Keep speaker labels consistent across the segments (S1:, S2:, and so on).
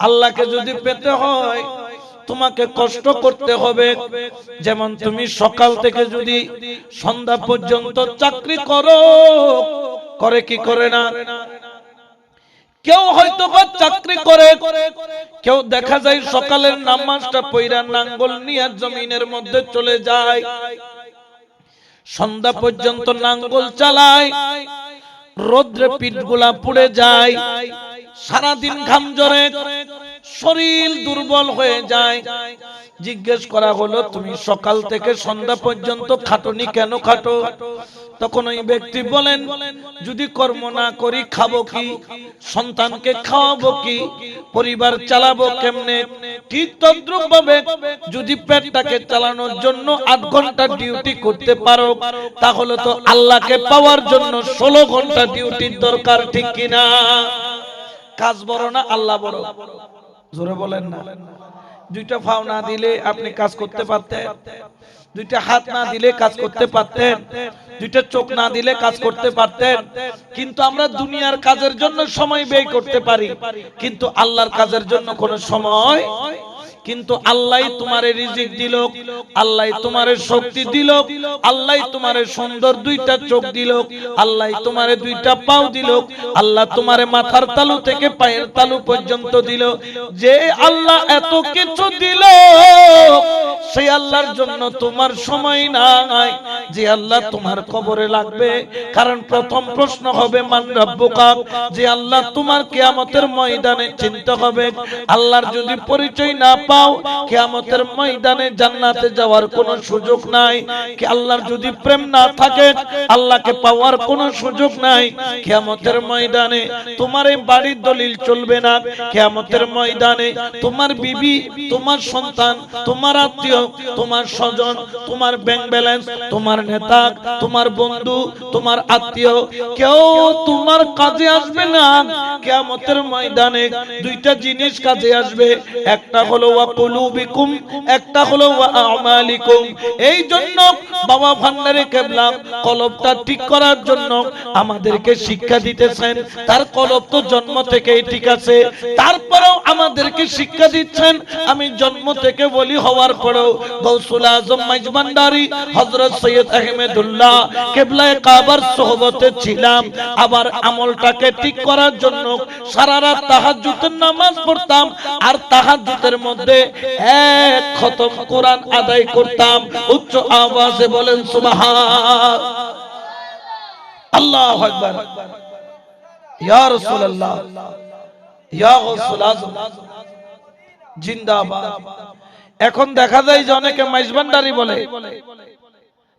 S1: আল্লাহকে যদি পেতে হয়, তোমাকে কষ্ট করতে হবে। যেমন তুমি সকাল থেকে যদি সন্ধ্যা পর্যন্ত চাকরি করো, করে কি করে না? কেউ হয়তো চাকরি করে, কেউ দেখা যায় সকালের নামাজটা পইরা নাঙ্গল নিয়ে জমিনের মধ্যে চলে যায়। সন্ধ্যা পর্যন্ত নাঙ্গল চালায়, রোদ্রে পিঠগুলা পুড়ে যায়। সারাদিন ঘাম জরে শরীর দুর্বল হয়ে যায়। জিজ্ঞেস করা হলো, তুমি সকাল থেকে সন্ধ্যা পর্যন্ত খাটনি কেন খাটো? তখন ওই ব্যক্তি বলেন, যদি কর্ম না করি খাব কি? সন্তানকে খাওয়াবো কি? পরিবার চালাবো কেমনে? ঠিক তদ্রুপ ভাবে যদি পেটটাকে চালানোর জন্য আট ঘণ্টা ডিউটি করতে পারো, তাহলে তো আল্লাহকে পাওয়ার জন্য ষোলো ঘণ্টা ডিউটির দরকার, ঠিক কিনা? কাজ বড় না আল্লাহ বড়। জোরে বলেন না। দুইটা ফাও না দিলে আপনি কাজ করতে পারতেন। দুইটা হাত না দিলে কাজ করতে পারতেন। দুইটা চোখ না দিলে কাজ করতে পারতেন। কিন্তু আমরা দুনিয়ার কাজের জন্য সময় ব্যয় করতে পারি। কিন্তু আল্লাহর কাজের জন্য কোনো সময় কিন্তু আল্লাহ তোমারে রিজিক দিল আল্লাহ তোমারে শক্তি দিল আল্লাহ তোমারে সুন্দর দুইটা চোখ দিল আল্লাহ তোমারে দুইটা পাও দিল আল্লাহ তোমারে মাথার তালু থেকে পায়ের তালু পর্যন্ত দিল যে আল্লাহ এত কিছু দিল সেই আল্লাহর জন্য তোমার সময় নাই। যে আল্লাহ তোমার কবরে লাগবে, কারণ প্রথম প্রশ্ন হবে, মান রব্বুকা? যে আল্লাহ তোমার কিয়ামতের ময়দানে চিন্তা হবে, আল্লাহর যদি পরিচয় না পাও কিয়ামতের ময়দানে জান্নাতে যাওয়ার কোনো সুযোগ নাই। কি আল্লাহর যদি প্রেম না থাকে, আল্লাহকে পাওয়ার কোনো সুযোগ নাই। কিয়ামতের ময়দানে তোমার এই বাড়ির দলিল চলবে না। কিয়ামতের ময়দানে তোমার বিবি, তোমার সন্তান, তোমার আত্মীয়, তোমার স্বজন, তোমার ব্যাংক ব্যালেন্স তোমার নেতা, তোমার বন্ধু, তোমার আত্মীয়, কেউ তোমার কাজে আসবে না। কিয়ামতের ময়দানে দুইটা জিনিস কাজে আসবে। একটা হলো কুলুবিকুম, একটা হলো আমালিকুম। এই জন্য বাবা ভান্ডারে কেবলা, কলবটা ঠিক করার জন্য আমাদেরকে শিক্ষা দিতেছেন। তার কলব তো জন্ম থেকেই ঠিক আছে। তারপরেও আমাদেরকে শিক্ষা দিচ্ছেন। আমি জন্ম থেকে বলি হওয়ার পরেও গৌসুল আজম মাইজবান্ডারি হযরত সৈয়দ আহমেদুল্লাহ, কেবলায়ে কাবার সোহবতে ছিলাম। আবার আমলটাকে ঠিক করার জন্য সারা রাত তাহাজ্জুদের নামাজ পড়তাম। আর তাহাজ্জুদের মধ্যে এক খতম কোরআন আদায় করতাম। উচ্চ আওয়াজে বলেন আকবার। ইয়া রাসূলুল্লাহ। ইয়া জিন্দাবাদ। এখন দেখা যায় যে অনেকে মাইজবান্ডারি বলে।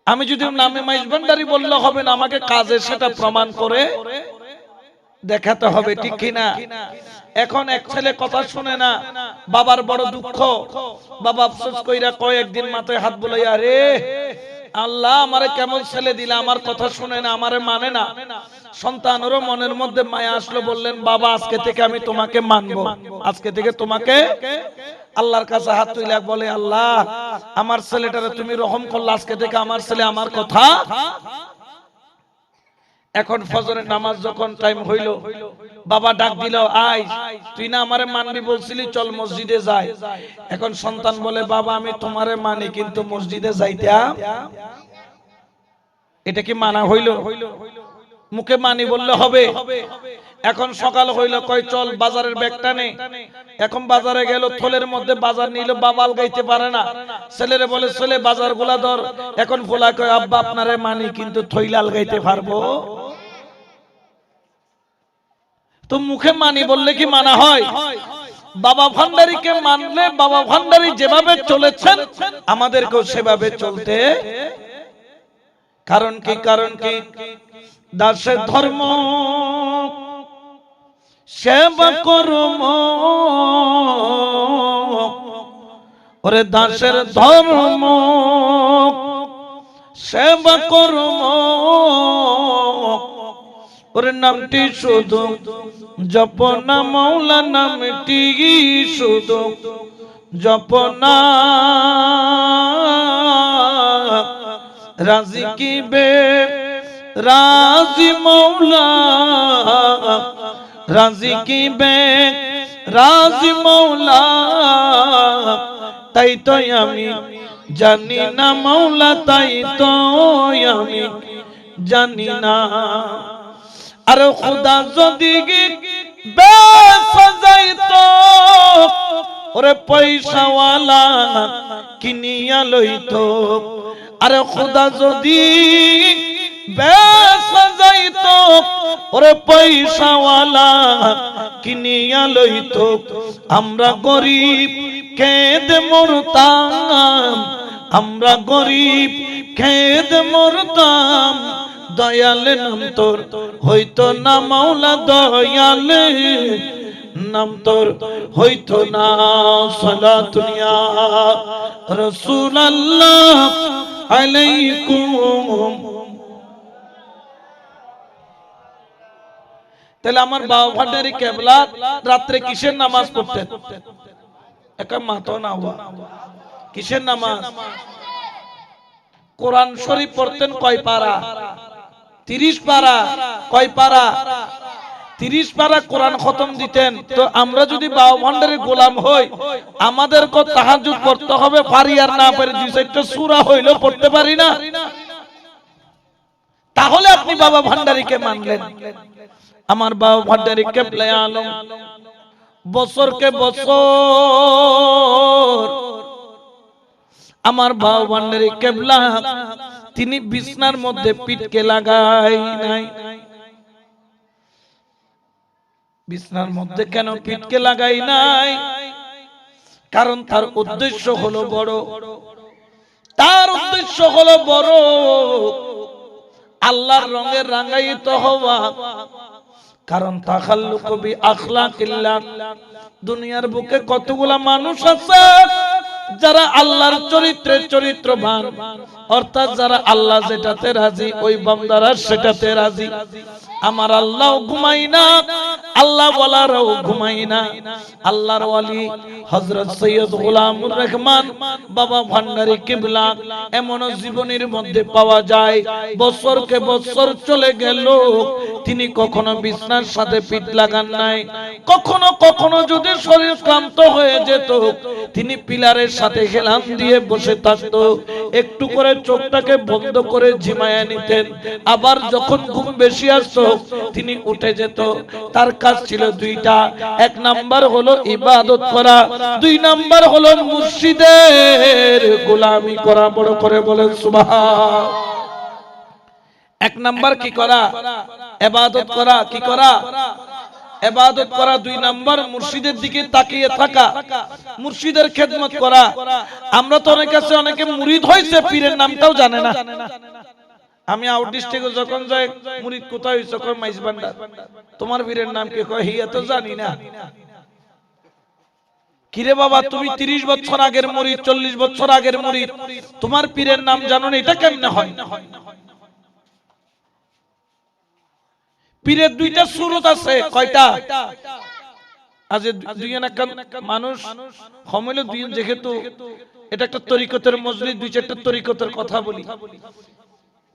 S1: আমি যদি নামে মাইজবান্ডারি বললে হবে না, আমাকে কাজে সেটা প্রমাণ করে দেখাতে হবে, ঠিক কিনা? এখন এক ছেলে কথা শুনে না, বাবার বড় দুঃখ। বাবা আফসোস কইরা কয়েকদিন মাথায় হাত বুলাইয়া, রে, আল্লাহ আমারে কেমন ছেলে দিলে, আমার কথা শুনে না, আমারে মানে না। সন্তানেরও মনের মধ্যে মায়া আসলো, বললেন, বাবা, আজকে থেকে আমি তোমাকে মানবো। আজকে থেকে তোমাকে আল্লাহর কাছে হাত তুলে বলে, আল্লাহ, আমার ছেলেটারে তুমি রহম করলে, আজকে থেকে আমার ছেলে আমার কথা এখন ফজরের নামাজ যখন টাইম হইল, বাবা ডাক দিল আই তুই না আমারে মানবি বলছিলি, চল মসজিদে যাই। এখন সন্তান বলে, বাবা, আমি তোমারে মানি, কিন্তু মসজিদে যাইতাম এটা কি মানা হইল? মুখে মানি বললে হবে। এখন সকাল হইল, কয় চল বাজারের ব্যাগটা নে এখন বাজারে গেল, থলের মধ্যে বাজার নিল, বাবাল গাইতে পারে না। ছেলেরে বলে, ছেলে বাজারগুলা ধর। এখন ফোলা কয়, আব্বা, আপনারে মানি, কিন্তু থইলাল গাইতে পারব? তো মুখে মানি বললে কি মানা হয়? বাবা ভান্ডারীকে মানলে বাবা ভান্ডারী যেভাবে চলেছেন, আমাদেরকেও সেভাবে চলতে। কারণ কি? কারণ কি? দাসের ধর্ম, সেবা করম। ওরে দাসের ধর্ম, সেবা করম। ওরে নামটি শুধু, জপনা মৌলা নামটি শুধু, জপনা। রাজি কি বে রাজি মৌলা রাজি কি বে রাজি মৌলা তাই তো আমি জানি না মৌলা তাই তো আমি জানি না আর খুদা যদি ওরে পয়সাওয়ালা কিনিয়া লইতো আরে খুদা যদি আমরা গরিব, খেদ মরতাম। আমরা গরিব, খেদ মরতাম। দয়ালে নাম তোর, হইতো না মাওলা দয়ালে। নাম তোর, হইতো না সালাতুনিয়া রাসূলুল্লাহ আলাইকুম। তাহলে আমার বাবা ভান্ডারি কেবলা রাত্রে কিসের নামাজ পড়তেন? একা মাতো না হওয়া কিসের নামাজ? কোরআন শরীফ পড়তেন কয় পারা? তিরিশ পারা। কয় পারা? তিরিশ পারা কোরআন খতম দিতেন। তো আমরা যদি বাবা ভান্ডারের গোলাম হই, আমাদের তাহাজুদ করতে হবে? পারি আর না পারি, দুই চারটা সুরা হইলেও পড়তে পারি না। তাহলে আপনি বাবা ভান্ডারীকে মানলেন। আমার বাবা ভান্ডারী কেবলে আলম। বছরকে বছর আমার বাবা ভান্ডারী কেবলা তিনি বিছনার মধ্যে পিঠকে লাগাই নাই। বিছনার মধ্যে কেন পিটকে লাগাই নাই? কারণ তার উদ্দেশ্য হলো বড়। তার উদ্দেশ্য হলো বড়। আল্লাহর রঙের রাঙ্গায়িত হওয়া। কারণ তাহলে কবি আখলাকিল্লাহ। দুনিয়ার বুকে কতগুলা মানুষ আছে? যারা আল্লাহর চরিত্রের চরিত্রবান, অর্থাৎ যারা আল্লাহ যেটাতে রাজি, ওই বান্দারা সেটাতে রাজি। আমার আল্লাহ ঘুমাই না, আল্লাহ বলারও ঘুমাই না। আল্লাহর ওয়ালি হযরত সৈয়দ গোলামুর রহমান, বাবা ভান্ডারী কিবলা এমন জীবনের মধ্যে পাওয়া যায়, বছরকে বছর চলে গেল, তিনি কখনো বিছনার সাথে পিঠ লাগান নাই, কখনো কখনো যদি শরীর ক্লান্ত হয়ে যেত, তিনি পিলারের সাথে হেলান দিয়ে বসে থাকতো। একটু করে চোখটাকে বন্ধ করে ঝিমায়া নিতেন। আবার যখন ঘুম বেশি আসতো, তিনি উঠে যেত। তার কাজ ছিল দুইটা। এক নাম্বার হলো ইবাদত করা। দুই নাম্বার হলো মুর্শিদের গোলামি করা। বড় করে বলেন, সুবহান। এক নাম্বার কি করা? এবাদত করা। কি করা? এবাদত করা দুই নাম্বার, মুর্শিদের দিকে তাকিয়ে থাকা, মুর্শিদের খেদমত করা। আমরা তো অনেক কাছে অনেকে মুরিদ হয়েছে, পীরের নামটাও জানে না। আমি আউট ডিস্ট্রিক্টে যখন যাই, মুরিদ কোথায় হয়েছে, কয় মাইজ ভান্ডার। তোমার পীরের নাম কি? কয়, হিয়া তো জানি না। কিরে বাবা, তুমি তিরিশ বছর আগের মুরিদ, চল্লিশ বছর আগের মুরিদ। তোমার পীরের নাম জানো না, এটা কেমনে হয়? পীরের দুইটা সুরত আছে কয়টা? আজ দুইজন একখান মানুষ সময় দুই যেহেতু এটা একটা তরিকতের মজলিস দুই চারটা তরিকতের কথা বলি।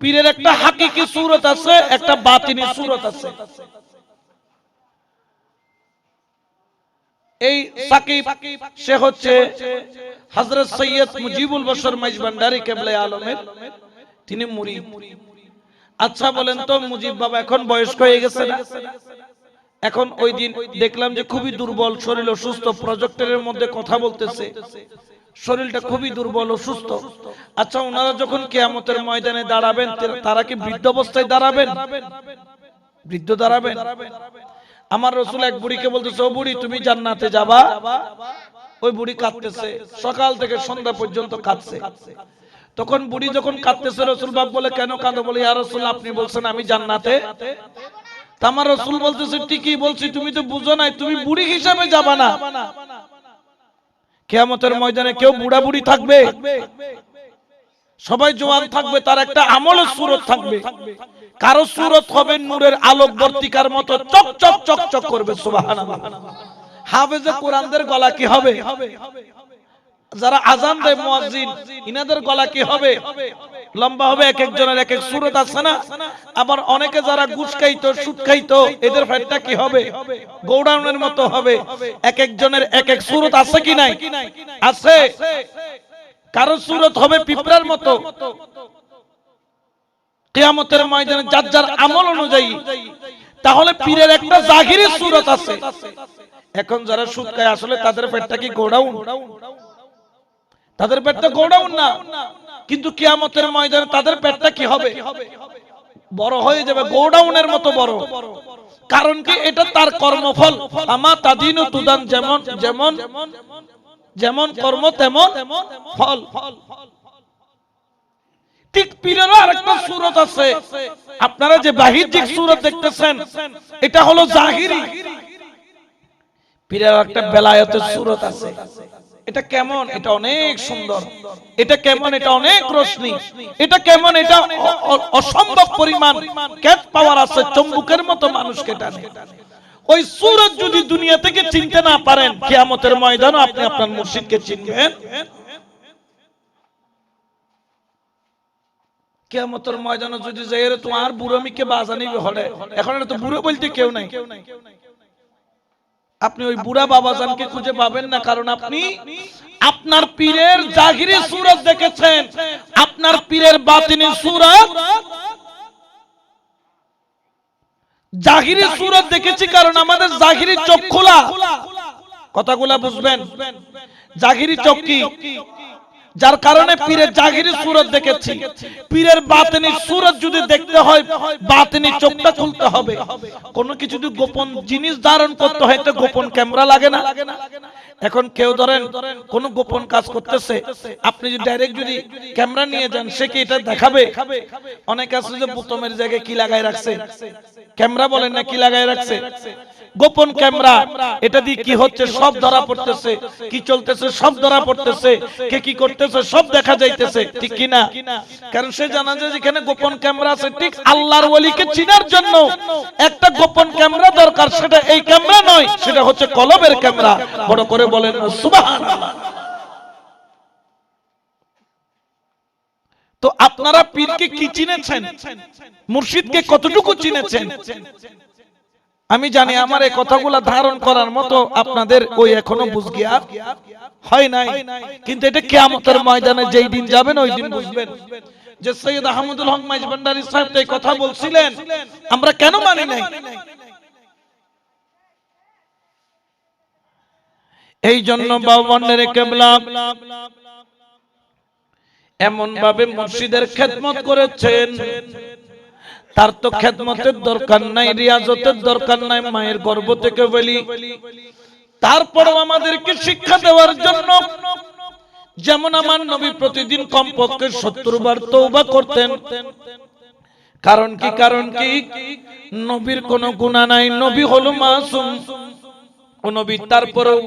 S1: পীরের একটা হাকিকি সুরত আছে একটা বাতিনি সুরত আছে। এই সাকিব সে হচ্ছে হযরত সৈয়দ মুজিবুল বশর মাইজবান্ডারি কেবলা আলমের। তিনি মুরিদ আচ্ছা বলেন তো, মুজিব বাবা এখন বয়স্ক হয়ে গেছে না? এখন ওই দিন দেখলাম যে খুবই দুর্বল শরীর অসুস্থ প্রজেক্টরের মধ্যে কথা বলতেছে। শরীরটা খুবই দুর্বল অসুস্থ আচ্ছা ওনারা যখন কেয়ামতের ময়দানে দাঁড়াবেন তারা কি বৃদ্ধ অবস্থায় দাঁড়াবেন? বৃদ্ধ দাঁড়াবেন? আমার রসুল এক বুড়িকে বলতেছে, ও বুড়ি, তুমি জান্নাতে যাবা? ওই বুড়ি কাঁদতেছে। সকাল থেকে সন্ধ্যা পর্যন্ত কাঁদছে। তখন বুড়ি যখন কাঁদতেছে, রসুল বাপ বলে, কেন কাঁদো? বলে, ইয়া রসুল, আপনি বলছেন আমি জান্নাতে? আমার রসুল বলতেছে, ঠিকই বলছি, তুমি তো বুঝো নাই, তুমি বুড়ি হিসাবে যাবা না। কেয়ামতের ময়দানে কেউ বুড়া বুড়ি থাকবে? সবাই জোয়ান থাকবে, তার একটা আমলের সুরত থাকবে। কারও সুরত হবে নূরের আলোক বর্তিকার মতো, চক চক চক চক করবে, সুবহানাল্লাহ। হাফেজে কোরআনদের গলা কি হবে? যারা আজান দেয় মুয়াজ্জিন ইনাদের গলা কি হবে? লম্বা হবে এক একজনের এক এক সুরত আছে না? আবার অনেকে যারা গুস খাইতো সুদ খাইতো এদের ফ্যাটটা কি হবে? গৌডাউনের মতো হবে। এক একজনের এক এক সুরত আছে কি নাই? আছে। কারও সুরত হবে পিঁপড়ার মতো। কিয়ামতের ময়দানে যার যার আমল অনুযায়ী। তাহলে পীরের একটা জাহিরি সুরত আছে। এখন যারা সুদ খায় আসলে তাদের পেটটা কি গোডাউন তাদের পেটটা গোডাউন না। কিন্তু কিয়ামতের ময়দানে তাদের পেটটা কি হবে? বড় হয়ে যাবে, গোডাউনের মতো বড়। কারণ কি এটা তার কর্মফল। আমা তাদিন তুদান, যেমন যেমন যেমন কর্ম তেমন ফল। ঠিক পীরেরও আরেকটা সুরত আছে। আপনারা যে বাহ্যিক সুরত দেখতেছেন, এটা হলো জাহিরি। পীরের একটা বেলায়েতের সুরত আছে। এটা কেমন? এটা অনেক সুন্দর। এটা কেমন? এটা অনেক রশ্মি এটা কেমন? এটা অসম্ভব পরিমাণ। ক্যাচ পাওয়ার আছে চম্বুকের মতো মানুষকে টানে। ওই সুরত যদি দুনিয়া থেকে চিনতে না পারেন কিয়ামতের ময়দানও আপনি আপনার মুর্শিদকে চিনবেন। কিয়ামতের ময়দানে যদি যাই রে তোমার বুড়ো মিকে বাজানি হলে এখন তো বুড়ো বলতে কেউ নাই। আপনি ওই বুড়া বাবাজানকে খুঁজে পাবেন না, কারণ আপনি আপনার পীরের জাহিরি সুরত দেখেছেন। আপনার পীরের বাতিনি সুরত জাগিরি সুরত দেখেছি, কারণ আমাদের জাহিরি চোখ খোলা। কথাগুলা বুঝবেন। জাহিরি চোখ কি যার কারণে পীরের জাহিরি সুরত দেখেছি। পীরের বাতিনি সুরত যদি দেখতে হয় বাতিনি চোখটা খুলতে হবে। কোন কিছু যদি গোপন জিনিস ধারণ করতে হয় তো গোপন ক্যামেরা লাগে না। এখন কেউ ধরেন কোন গোপন কাজ করতেছে আপনি যদি ডাইরেক্ট যদি ক্যামেরা নিয়ে যান সে কি এটা দেখাবে? অনেক আছে যে বোতমের জায়গায় কি লাগায় রাখছে? ক্যামেরা বলেন না কি লাগায় রাখছে? গোপন ক্যামেরা এটা দিয়ে কি হচ্ছে? সব ধরা পড়তেছে। কি চলতেছে? সব ধরা পড়তেছে। কে কি করতেছে? সব দেখা যাইতেছে। ঠিক কি না কারণ সে জানা যায় যেখানে গোপন ক্যামেরা আছে ঠিক আল্লাহর ওলিকে চিনার জন্য একটা গোপন ক্যামেরা দরকার। সেটা এই ক্যামেরা নয় সেটা হচ্ছে কলবের ক্যামেরা। বড় করে বলেন সুবহানাল্লাহ। তো আপনারা পীরকে কি চিনেছেন? মুর্শিদকে কতটুকু চিনেছেন? আমি জানি আমার এই কথাগুলো ধারণ করার মতো আপনাদের ওই এখনও বুঝগিয়া হয় নাই। কিন্তু এটা কিয়ামতের ময়দানে যেই দিন যাবেন ওই দিন বুঝবেন যে সৈয়দ আহমদুল হক মাইজ ভান্ডারী সাহেব তো এই কথা বলছিলেন। আমরা কেন মানি নাই? এই জন্য বাবা ভান্ডারে কেবলা এমন ভাবে মুর্শিদের খেদমত করেছেন। তার তো খেদমতের দরকার নাই, রিয়াজতের দরকার নাই, মায়ের গর্ভ থেকে বলি। তারপরেও আমাদেরকে শিক্ষা দেওয়ার জন্য, যেমন আমার নবী প্রতিদিন কমপক্ষে সত্তর বার তৌবা করতেন। কারণ কি কারণ কি? নবীর কোনো গুণা নাই, নবী হলো মাসুম। নবী, তারপরেও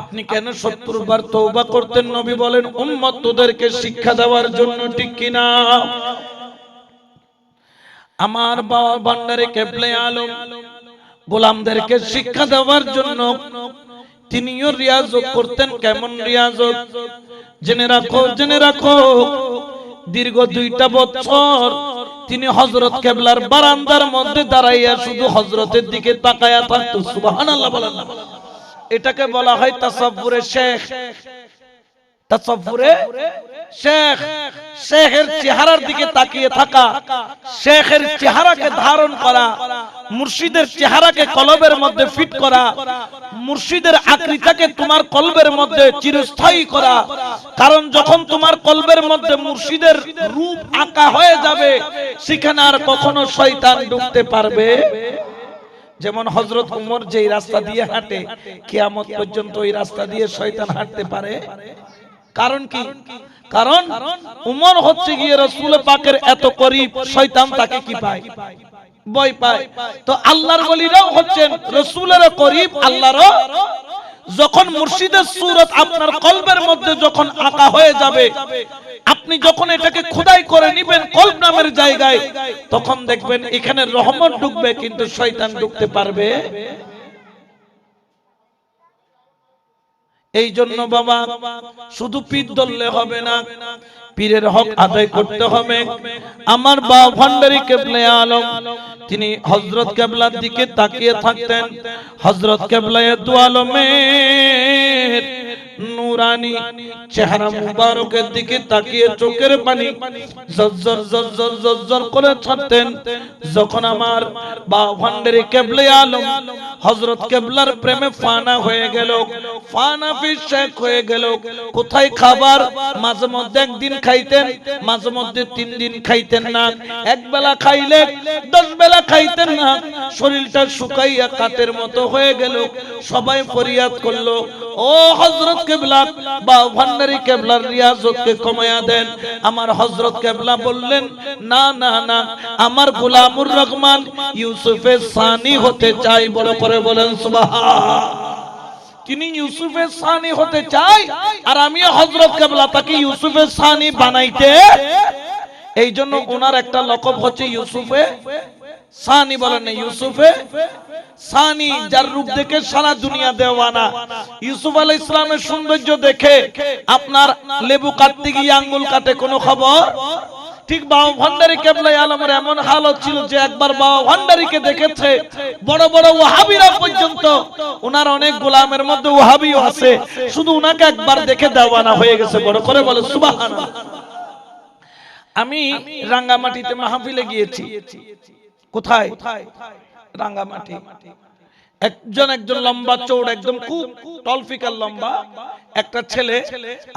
S1: আপনি কেন সত্তর বার তৌবা করতেন? নবী বলেন, উম্মত তোদেরকে শিক্ষা দেওয়ার জন্য ঠিক কিনা? আমার বাবা ভান্ডারে কেবলে আলম, গোলামদেরকে শিক্ষা দেওয়ার জন্য তিনিও রিয়াজত করতেন। কেমন রিয়াজত? জেনে রাখো জেনে রাখো, দীর্ঘ দুইটা বছর তিনি হজরত কেবলার বারান্দার মধ্যে দাঁড়াইয়া শুধু হজরতের দিকে তাকায়া থাকতো। সুবহানাল্লাহ বলেন না। এটাকে বলা হয় তাসাব্বুরে শেখ। তাসাব্বুরে শেখ, শেখের চেহারার দিকে তাকিয়ে থাকা, শেখের চেহারাকে ধারণ করা, মুর্শিদের চেহারাকে কলবের মধ্যে ফিট করা, মুর্শিদের আকৃতিকে তোমার কলবের মধ্যে চিরস্থায়ী করা। কারণ যখন তোমার কলবের মধ্যে মুর্শিদের রূপ আঁকা হয়ে যাবে, সেখানে আর কখনো শয়তান ঢুকতে পারবে। যেমন হজরত উমর যেই রাস্তা দিয়ে হাঁটে, কিয়ামত পর্যন্ত ওই রাস্তা দিয়ে শয়তান হাঁটতে পারে? কারণ কি? কারণ উমর হচ্ছে গিয়ে রসুল পাকের এত করিব, শয়তান তাকে কি পায়? ভয় পায়। তো আল্লাহর বলিরাও হচ্ছেন রসুলের করিব আল্লাহরও যখন মুর্শিদের সুরত আপনার কল্পের মধ্যে যখন আঁকা হয়ে যাবে, আপনি যখন এটাকে খোদাই করে নিবেন কল্প নামের জায়গায়, তখন দেখবেন এখানে রহমত ঢুকবে, কিন্তু শয়তান ঢুকতে পারবে? এই জন্য বাবা, শুধু পীর ধরলে হবে না, পীরের হক আদায় করতে হবে। আমার বা ভান্ডারি কেবলে আলম, তিনি হজরত কেবলার দিকে তাকিয়ে থাকতেন। হজরত কেবলায় দু আলমের নুরানি, চেহারা মুবারকের দিকে তাকিয়ে চোখের পানি জজ্জর জজ্জর জজ্জর করে ছাড়তেন। যখন আমার বা ভান্ডারি কেবলে আলম হজরত কেবলার প্রেমে ফানা হয়ে গেল, ফানা শেখ হয়ে গেল। কোথায় খাবার? মাঝে মধ্যে একদিন খাইতেন, মাঝে মধ্যে তিন দিন খাইতেন না। এক বেলা খাইলে দশ বেলা খাইতেন না। শরীরটা শুকাইয়া কাতের মতো হয়ে গেল। সবাই ফরিয়াদ করল, ও হজরত কেবলা বা ভান্ডারি হজরত কেবলা বললেন, না না না, আমার রহমান সানি হতে চাই। বলেন তিনি সানি হতে চাই আর আমি হজরত কেবলা তাকে ইউসুফের সানি বানাইতে। এই জন্য ওনার একটা লকব হচ্ছে ইউসুফে সানি বলেন ইউসুফে? সানি যার রূপ দেখে সারা দুনিয়া দেওয়ানা। ইউসুফ আলাইহিস ইসলামের সৌন্দর্য দেখে আপনার লেবু কাটতে গিয়ে আঙ্গুল কাটে, কোনো খবর? ঠিক বাবা ভান্ডারি কেবলাই আলমের এমন হালত ছিল যে একবার বাবা ভান্ডারিকে দেখেছে, বড় বড় ওয়াহাবিরা পর্যন্ত। ওনার অনেক গোলামের মধ্যে ওয়াহাবিও আছে, শুধু ওনাকে একবার দেখে দেওয়ানা হয়ে গেছে, বড় করে বলে, সুবহানাল্লাহ। আমি রাঙ্গামাটিতে মাহফিলে গিয়েছি। কোথায়? রাঙ্গামাটি। একজন একজন লম্বা চৌড় একদম খুব টলফিকার লম্বা। একটা ছেলে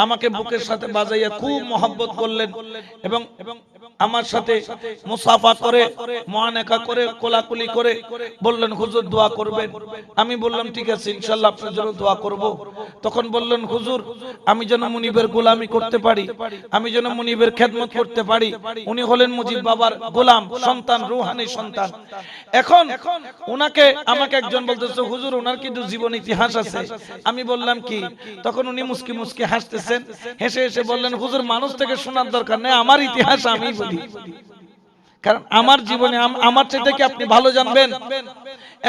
S1: আমাকে বুকের সাথে বাজাইয়া খুব মহব্বত করলেন এবং আমার সাথে মুসাফা করে, মহানেকা করে, কোলাকুলি করে বললেন, হুজুর, দোয়া করবেন? আমি বললাম, ঠিক আছে, ইনশাল্লাহ আপনার জন্য দোয়া করব। তখন বললেন, হুজুর, আমি যেন মুনিবের গোলামি করতে পারি, আমি যেন মুনিবের খেদমত করতে পারি। উনি হলেন মুজিব বাবার গোলাম, সন্তান, রুহানি সন্তান। এখন ওনাকে আমাকে একজন বলতেছে, হুজুর ওনার কিন্তু জীবন ইতিহাস আছে। আমি বললাম, কি? তখন উনি মুস্কি মুস্কি হাসতেছেন। হেসে হেসে বললেন, হুজুর, মানুষ থেকে শোনার দরকার নেই, আমার ইতিহাস আমি বলি। কারণ আমার জীবনে আমার চাইতে কি আপনি ভালো জানবেন?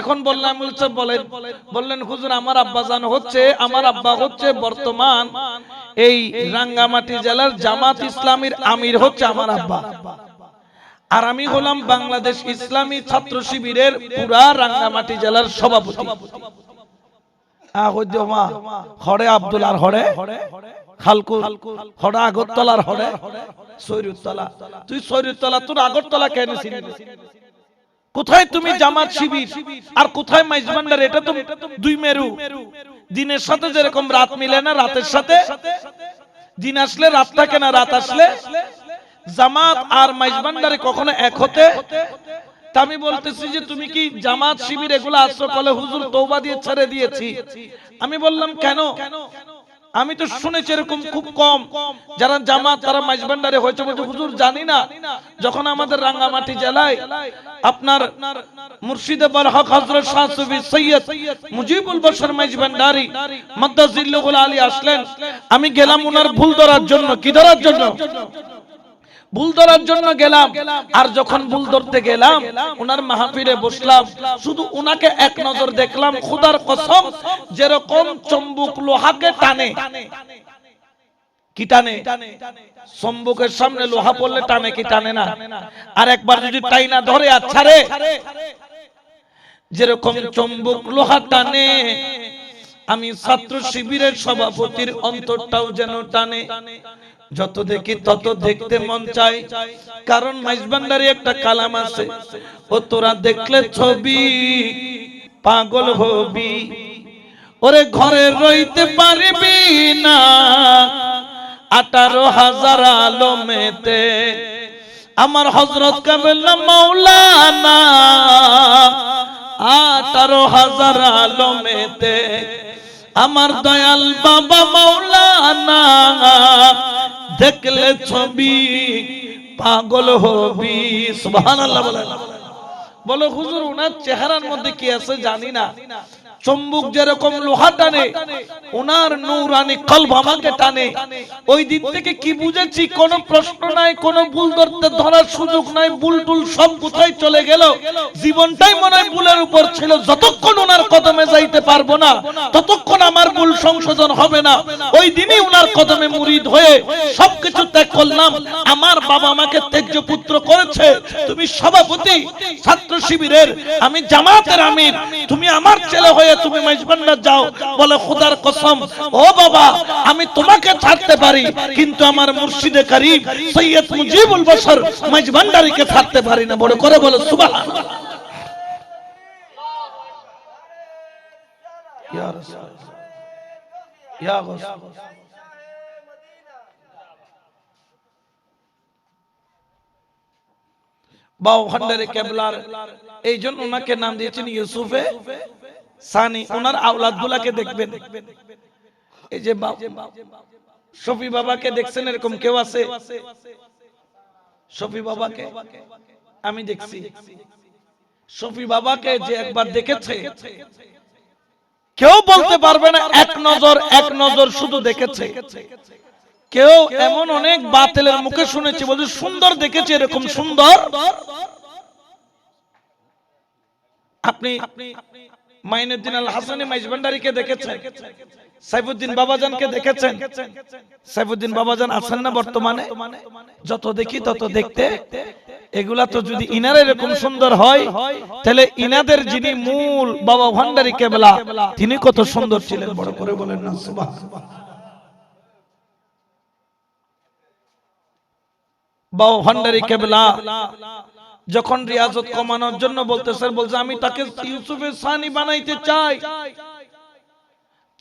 S1: এখন বললাম বলেন। বললেন, হুজুর, আমার আব্বা জান হচ্ছে, আমার আব্বা হচ্ছে বর্তমান এই রাঙ্গামাটি জেলার জামাত ইসলামীর আমির হচ্ছে আমার আব্বা। আর আমি হলাম বাংলাদেশ ইসলামী ছাত্র শিবিরের পুরা রাঙ্গামাটি জেলার সভাপতি। হরে আব্দুল আর হরে হরে আগরতলার হরে তুই তোর আগরতলা কেন কোথায় তুমি আর কোথায় এটা তো দুই মেরু। দিনের সাথে যেরকম রাত মিলে না, রাতের সাথে। দিন আসলে রাত থাকে না রাত আসলে জামাত আর মাইজবান্ডারে কখনো এক হতে? আমি বলতেছি যে তুমি কি জামাত শিবির এগুলো আশ্রয় করলে হুজুর তৌবা দিয়ে ছেড়ে দিয়েছি? আমি বললাম, কেন? আমি তো শুনেছি এরকম খুব কম। যারা জামাত, তারা মাইজবান্ডারে হয়েছে বলছে হুজুর জানি না। যখন আমাদের রাঙ্গামাটি জেলায় আপনার মুর্শিদে হক হযরত শাহ সুফি সৈয়দ মুজিবুল বশর মাইজবান্ডারি মাদ্দাজিল্লাহুল আলী আসলেন। আমি গেলাম ওনার ভুল ধরার জন্য। কি ধরার জন্য? ভুল ধরার জন্য গেলাম। আর যখন ভুল ধরতে গেলাম ওনার বসলাম। শুধু ওনাকে এক নজর দেখলাম কসম, যেরকম চম্বুক লোহাকে চম্বুকের সামনে লোহা পড়লে টানে কি টানে না? আর একবার যদি টাইনা ধরে আচ্ছা রে। যেরকম চম্বুক লোহা টানে, আমি ছাত্র শিবিরের সভাপতির অন্তরটাও যেন টানে। যত দেখি তত দেখতে মন চাই। কারণ মাইজবান্ডারি একটা কালাম আছে। ও তোরা দেখলে ছবি পাগল হবি। ওরে ঘরে রইতে পারবি না। আঠারো হাজার আলমেতে আমার হজরত কাবেল্লা মাওলানা। আঠারো হাজার আলমেতে আমার দয়াল বাবা মাওলানা। ছবি পাগল হবি সুবহানাল্লাহ বলে বলো হুজুর ওনার চেহারার মধ্যে কি আছে জানি না। চম্বুক যেরকম লোহা টানে ওনার নূরানি কলব আমাকে টানে। ওই দিক থেকে কি বুঝেছি, কোনো প্রশ্ন নাই, কোনো ভুল ধরতে ধরার সুযোগ নাই ভুল টুল সব কোথায় চলে গেল? জীবনটাই মনে হয় ভুলের উপর ছিল, যতক্ষণ ওনার কদমে যাইতে পারব না, ততক্ষণ আমার ভুল সংশোধন হবে না। ওই দিনই ওনার কদমে মুরিদ হয়ে সবকিছু ত্যাগ করলাম। আমার বাবা আমাকে ত্যায্য পুত্র করেছে। তুমি সভাপতি, ছাত্র শিবিরের, আমি জামাতের আমির। তুমি আমার ছেলে হয়ে তুমি মাইজবান্ডার যাও, বলে খোদার কসম, ও বাবা, আমি তোমাকে ছাড়তে পারি, কিন্তু আমার মুর্শিদে করিম সৈয়দ মুজিবুল বশর মাইজবান্ডারিকে ছাড়তে পারি না। বড় করে বলে গাউস বাউ ভান্ডারে কেবলার, এই জন্য ওনাকে নাম দিয়েছেন ইউসুফে। সানি, ওনার আওলাদ গুলাকে দেখবেন। এই যে শফি বাবাকে দেখছেন এরকম কেউ আছে? শফি বাবাকে? আমি দেখছি। শফি বাবাকে যে একবার দেখেছে, কেউ বলতে পারবে না, এক নজর এক নজর শুধু দেখেছে। কেউ এমন অনেক বাতিলের মুখে শুনেছি, বলছে, সুন্দর দেখেছে এরকম সুন্দর? আপনি মাইনুদ্দিন আল হাসানি মাইজবান্ডারিকে দেখেছেন। সাইফুদ্দিন বাবাজানকে দেখেছেন। সাইফুদ্দিন বাবাজান আছেন না বর্তমানে? যত দেখি তত দেখতে। এগুলা তো যদি ইনার এরকম সুন্দর হয়, তাহলে ইনাদের যিনি মূল বাবা ভান্ডারি কেবলা, তিনি কত সুন্দর ছিলেন, বড় করে বলেন না বাবা ভান্ডারি কেবলা যখন রিয়াজত কমানোর জন্য বলতেছেন, বলছে, আমি তাকে ইউসুফের সানি বানাইতে চাই।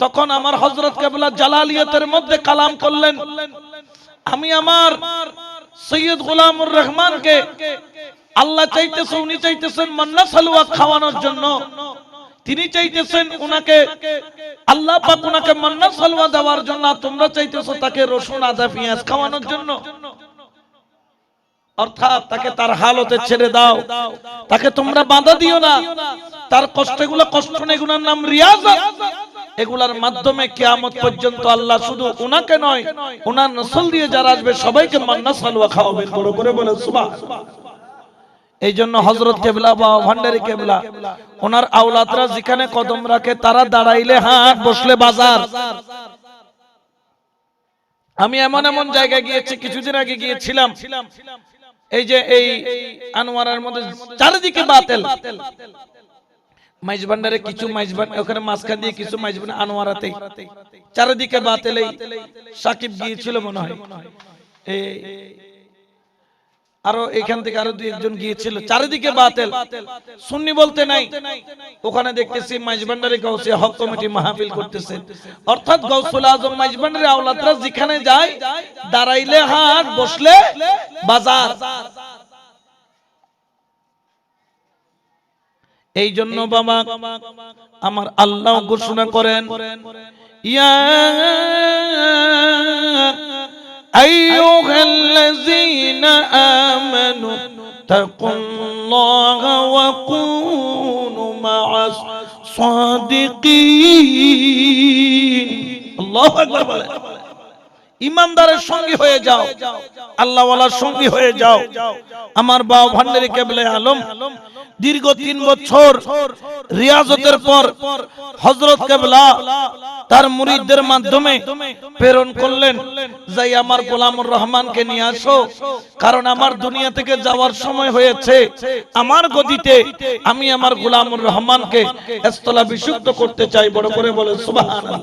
S1: তখন আমার হজরত কেবলা জালালিয়তের মধ্যে কালাম করলেন, আমি আমার সৈয়দ গোলামুর রহমানকে আল্লাহ চাইতেছে, উনি চাইতেছেন মান্না সালুয়া খাওয়ানোর জন্য। তিনি চাইতেছেন উনাকে, আল্লাহ পাক উনাকে মান্না সালুয়া দেওয়ার জন্য তোমরা চাইতেছো তাকে রসুন, আদা, পেঁয়াজ খাওয়ানোর জন্য। অর্থাৎ তাকে তার হালতে ছেড়ে দাও। তাকে তোমরা বাধা দিও না। তার কষ্টগুলো কষ্ট নেই এগুলোর নাম রিয়াজত এগুলার মাধ্যমে কিয়ামত পর্যন্ত আল্লাহ শুধু উনাকে নয়, উনার নসল দিয়ে যারা আসবে, সবাইকে মান্না সালুয়া খাওয়াবেন। বড় করে বলে সুবাহ এই জন্য হজরত কেবলা বা ভান্ডারি কেবলা ওনার আওলাদরা যেখানে কদম রাখে, তারা দাঁড়াইলে হাট বসলে বাজার। আমি এমন এমন জায়গায় গিয়েছি, কিছুদিন আগে গিয়েছিলাম। এই যে এই আনোয়ারার মধ্যে চারিদিকে বাতেল। মাইজবান্ডারে কিছু মাইজবান ওখানে মাঝখান দিয়ে কিছু মাইজবান আনোয়ারাতে চারিদিকে বাতিল সাকিব গিয়েছিল মনে হয়। এই আরও এখান থেকে আরও দুই একজন গিয়েছিল। চারিদিকে বাতেল। সুন্নি বলতে নাই। ওখানে দেখতেছি মাইজবান্ডারি গাউসিয়া হক কমিটি মাহফিল করতেছে। অর্থাৎ গাউসুল আজম মাইজবান্ডারি আওলাদরা যেখানে যায় দাঁড়াইলে হাট বসলে বাজার। এই জন্য বাবা আমার আল্লাহ ঘোষণা করেন ইয়া আই اتقوا الله وكونوا مع الصادقين. الله أكبر. ইমানদারের সঙ্গী হয়ে যাও। আল্লাহওয়ালার সঙ্গী হয়ে যাও। আমার বাবা ভান্ডারি কেবলে আলম দীর্ঘ তিন বছর রিয়াজতের পর হজরত কেবলা তার মুরিদদের মাধ্যমে প্রেরণ করলেন যাই আমার গোলামুর রহমানকে নিয়ে আসো কারণ আমার দুনিয়া থেকে যাওয়ার সময় হয়েছে। আমার গদিতে আমি আমার গোলামুর রহমানকে স্থলা বিশুদ্ধ করতে চাই। বড় করে বলে সুবহানাল্লাহ।